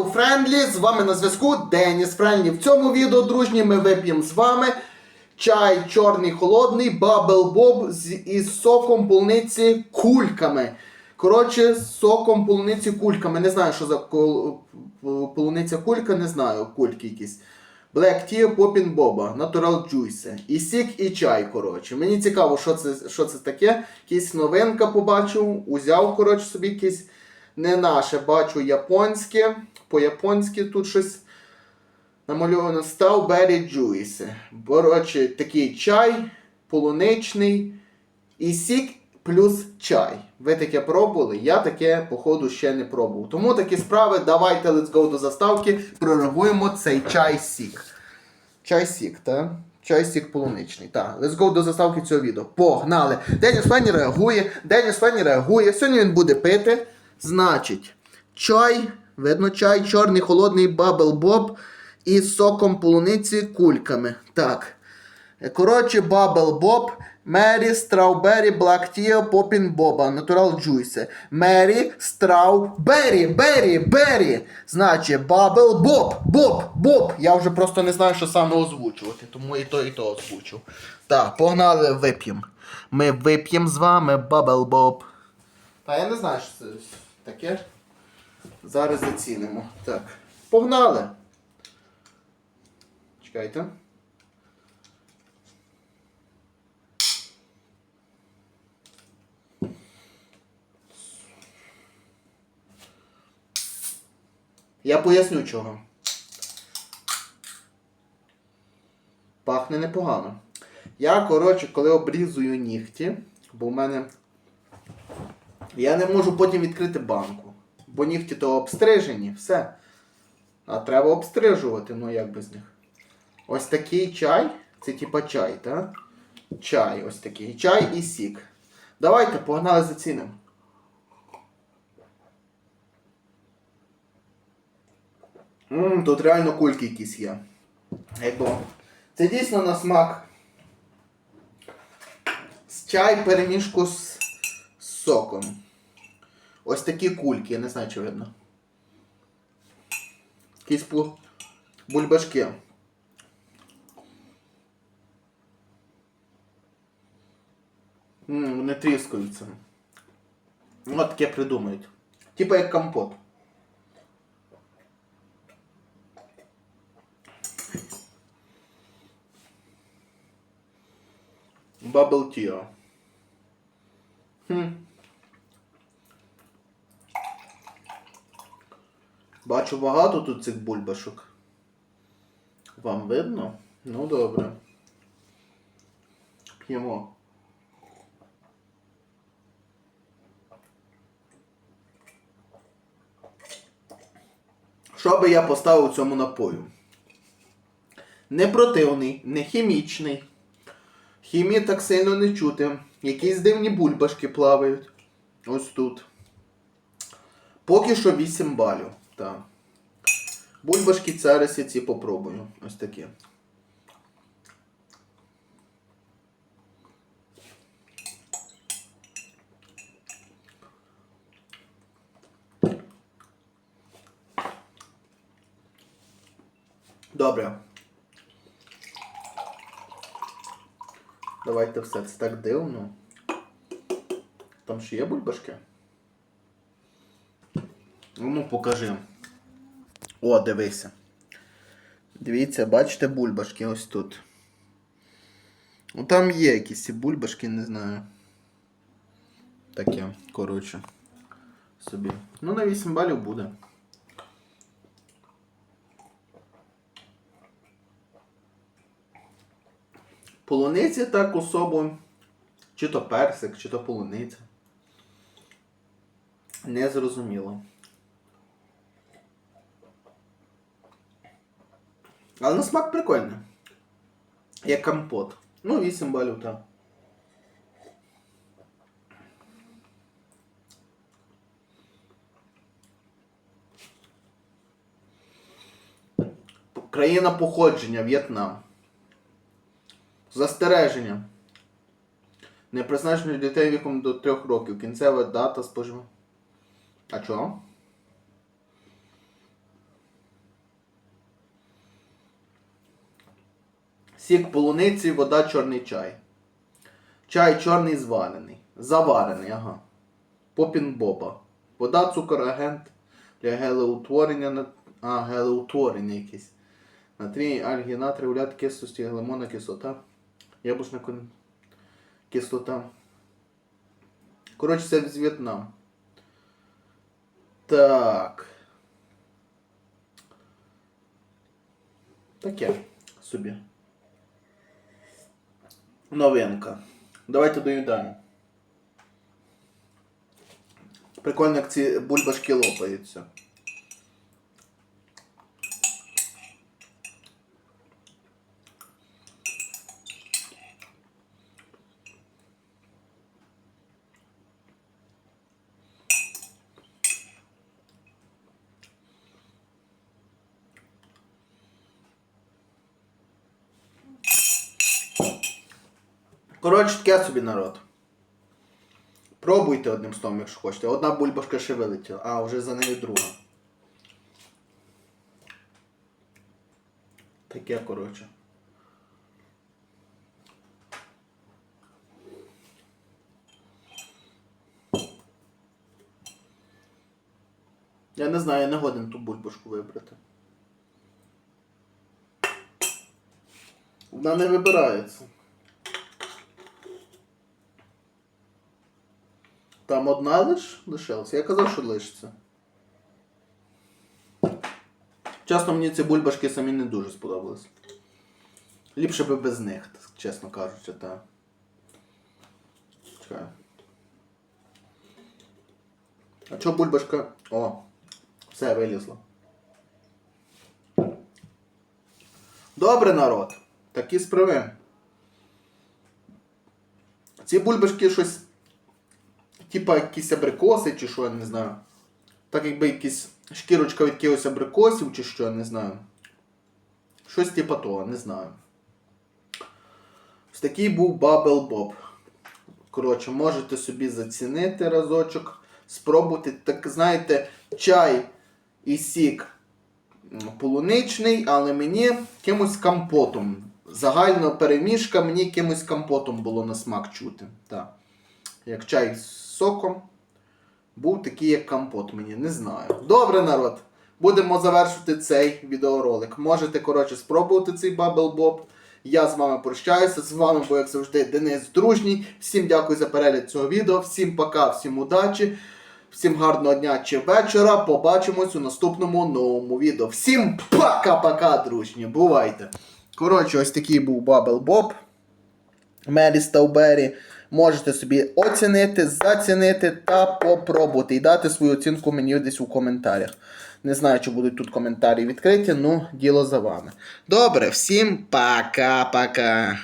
Hello, Friendly! З вами на зв'язку Деніс Френдлі. В цьому відео, дружні, ми вип'ємо з вами чай чорний холодний, Бабл Боб з із соком полуниці кульками. Коротше, з соком полуниці кульками. Не знаю, що за кол- полуниця кулька, не знаю, кульки якісь. Black Tea Poppin Boba, Natural Juice. І сік, і чай, коротше. Мені цікаво, що це, що це таке. Якісь новинка побачив, узяв, коротше, собі якісь не наше, бачу японське. По-японськи тут щось намальовано Strawberry Juice. Коротше, такий чай, полуничний і сік плюс чай. Ви таке пробували? Я таке, походу, ще не пробував. Тому такі справи, давайте let's go до заставки. Прореагуємо цей чай сік. Чай сік, так? Чай сік полуничний. Так, let's go до заставки цього відео. Погнали! Деніс Фенні реагує, Деніс Фенні реагує. Сьогодні він буде пити. Значить, чай, видно, чай, чорний холодний бабл боб із соком полуниці кульками. Так. Коротше, бабл боб. Мері, Страубері, Блак Тіо, Попін Боба, Натурал Джуйсе. Мері, Страубері, Бері, Бері. Значить, Бабл Боб, Боб, Боб. Я вже просто не знаю, що саме озвучувати, тому і то, і то озвучив. Так, погнали, вип'ємо. Ми вип'ємо з вами Бабл Боб. Та я не знаю, що це таке. Зараз зацінимо. Так. Погнали. Чекайте. Я поясню чого. Пахне непогано. Я, коротше, коли обрізую нігті, бо в мене. Я не можу потім відкрити банку. Бо нігті то обстрижені, все. А треба обстрижувати, ну як без них. Ось такий чай. Це типа чай, так? Чай ось такий. Чай і сік. Давайте, погнали зацінимо. Ммм, тут реально кульки якісь є. Якби. Це дійсно на смак. З чай перемішку з соком. Ось такі кульки, я не знаю, чи видно. Якісь бульбашки. Ммм, вони тріскаються. От таке придумають. Типа як компот. Bubble Tea. Хм. Бачу багато тут цих бульбашок. Вам видно? Ну добре. П'ємо. Що би я поставив цьому напою? Не противний, не хімічний. Хімії так сильно не чути. Якісь дивні бульбашки плавають. Ось тут. Поки що 8 балів. Так. Бульбашки зараз я ці попробую. Ось такі. Добре. Давайте все це так дивно. Там ще є бульбашки? Ну, покажи. О, дивися. Дивіться, бачите бульбашки ось тут. Ну там є якісь ці бульбашки, не знаю. Таке, коротше. Собі. Ну, на 8 балів буде. Полуниці так особо. Чи то персик, чи то полуниця. Не Але на смак прикольний. Як компот. Ну, 8 балів, так. Країна походження В'єтнам. Застереження. Не призначено дітей віком до 3 років. Кінцева дата споживання. А чого? Сік полуниці, вода, чорний чай. Чай чорний зварений. Заварений, ага. Попін боба. Вода, цукор, агент для гелеутворення. А, гелеутворення якесь. Натрій, альгі, натрій, уляд, кислості, лимонна кислота. Яблучна кон... кислота. Коротше, це з В'єтнам. Так. Таке собі. Новинка. Давайте доїдаємо. Прикольно, як ці бульбашки лопаються. Коротше, таке собі народ. Пробуйте одним словом, якщо хочете. Одна бульбашка ще вилетіла, а вже за нею друга. Таке, коротше. Я не знаю, я не годен ту бульбашку вибрати. Вона не вибирається. Там одна лиш лишилася? Я казав, що лишиться. Чесно, мені ці бульбашки самі не дуже сподобались. Ліпше би без них, чесно кажучи, та. Чекай. А чого бульбашка? О, все вилізло. Добре, народ. Такі справи. Ці бульбашки щось типа якісь абрикоси чи що, я не знаю. Так якби якісь шкірочка від якихось абрикосів чи що, я не знаю. Щось типа того, не знаю. Ось такий був Bubble Bob. Коротше, можете собі зацінити разочок, спробувати. Так, знаєте, чай і сік полуничний, але мені кимось компотом. Загально перемішка мені кимось компотом було на смак чути. Так як чай з соком. Був такий, як компот мені, не знаю. Добре, народ. Будемо завершувати цей відеоролик. Можете, коротше, спробувати цей Bubble Bob. Я з вами прощаюся. З вами був, як завжди, Денис Дружній. Всім дякую за перегляд цього відео. Всім пока, всім удачі. Всім гарного дня чи вечора. Побачимось у наступному новому відео. Всім пока-пока, дружні. Бувайте. Коротше, ось такий був Bubble Bob. Мері Стаубері. Можете собі оцінити, зацінити та попробувати. І дати свою оцінку мені десь у коментарях. Не знаю, чи будуть тут коментарі відкриті, ну діло за вами. Добре, всім пока-пока.